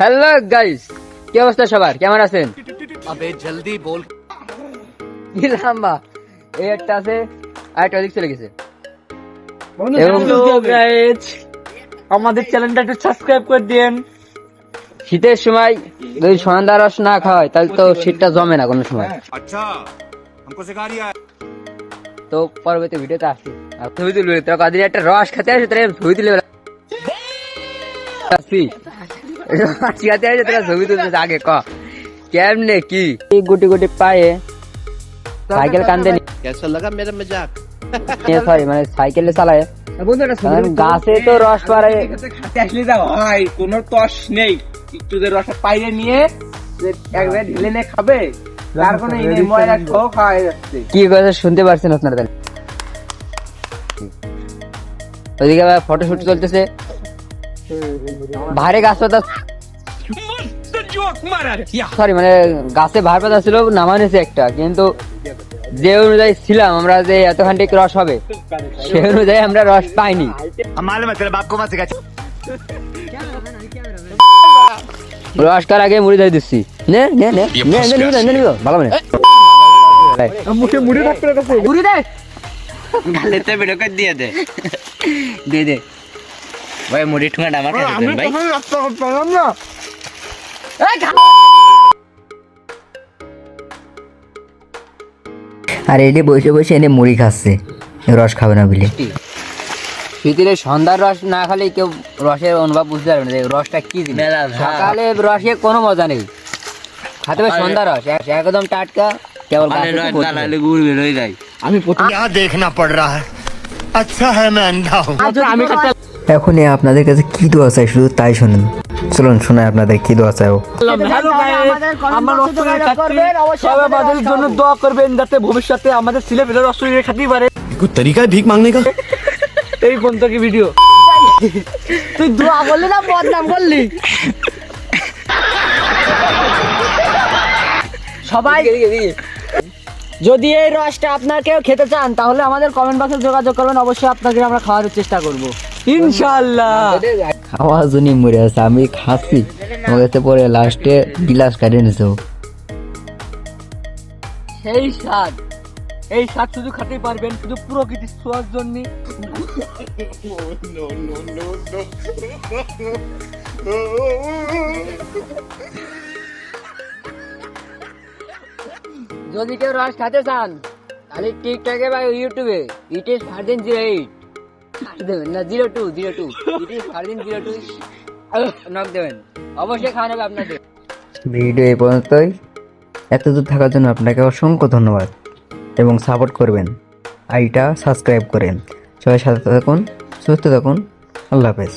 Hello guys কি অবস্থা সবার কেমন আছেন अबे जल्दी बोल কি লম্বা এই একটা আছে আর একটা ওদিক চলে গেছে এবং আমাদের চ্যানেলটা একটু সাবস্ক্রাইব করে দিন শীতের সময় যদি সন্ধ্যা রস না খাওয়ায় তাহলে তো শীতটা জমে না কোনো সময় अच्छा हमको सिखा रिया है তো পরবর্তী ভিডিওতে আসছি আর ছবি তুলবে তোরা কদিন একটা রস খেতে আসে তোরা ছবি তুলে বেড়া- আসছি আছে তোরা ছবি তুলতে আগে ক। কেমনে কি? গুটি গুটি পায়ে সাইকেল কান্দে লাগা মজাক। সরি মানে সাইকেলে চালায়। মানে গাছে তো রস পারে। আসলে যা তস নেই। একটু রস পাইরে নিয়ে একবার ঢেলে নিয়ে খাবে তার ময়লা যাচ্ছে। কি কথা শুনতে পারছেন আপনারা ফটো ওইদিকে চলতেছে। ভারে গাছ পাতা সরি মানে গাছে ভার পাতা ছিল নামানেছে একটা কিন্তু যে অনুযায়ী ছিলাম আমরা যে এতখানটি রস হবে সে অনুযায়ী আমরা রস পাইনি। রস কার আগে মুড়ি ধরে দিচ্ছি। ভালো মানে মুড়ি রাখতে দিয়ে দে। দে দে। ভাই মুড়ি আমার কাছে দেন ভাই। আমি রাস্তা আর এটি বসে বসে এনে মুড়ি খাচ্ছে। রস খাবে না বলে। শীতের সন্ধ্যার রস না খালে কেউ রসের অনুভব বুঝতে পারবে না রসটা কি সকালে রসে কোনো মজা নেই। খাতে হবে সন্ধ্যা রস একদম টাটকা কেবল গুড় যায়। আমি দেখনা পড় রা আচ্ছা হ্যাঁ আমি এখনই আপনাদের কাছে কি দোয়া চাই? শুধু তাই শুনুন। চলুন শোনাই আপনাদের কি দোয়া চাই আমাদের জন্য দোয়া করবেন যাতে ভবিষ্যতে আমাদের ছেলে পেলে অসুবিধা খেতেই পারে। ভিক মাংনে কা এই পর্যন্ত কি ভিডিও তুই দোয়া করলি না বদনাম করলি সবাই যদি এই রসটা আপনার কেউ খেতে চান তাহলে আমাদের কমেন্ট বক্সে যোগাযোগ করবেন। অবশ্যই আপনাকে আমরা খাওয়ার চেষ্টা করব। ইনশাআল্লাহ। খাওয়া মরে আছে আমি খাচ্ছি আমার কাছে পরে লাস্টে গিলাস কাটিয়ে নিছে সেই স্বাদ। এই স্বাদ শুধু খেতে পারবেন শুধু প্রকৃতির ছোঁয়ার জন্য। যদি কেউ রস খেতে চান তাহলে টিকটকে বা ইউটিউবে ইট ইস ফার্দিন জিরো এইট দেবেন। না zero two zero two zero two knock দেবেন। অবশ্যই খাওয়া আপনাকে ভিডিও এই পর্যন্তই। এত দূর থাকার জন্য আপনাকে অসংখ্য ধন্যবাদ এবং সাপোর্ট করবেন। আইটা সাবস্ক্রাইব করেন। সবাই সাথে থাকুন, সুস্থ থাকুন। আল্লাহ হাফেজ।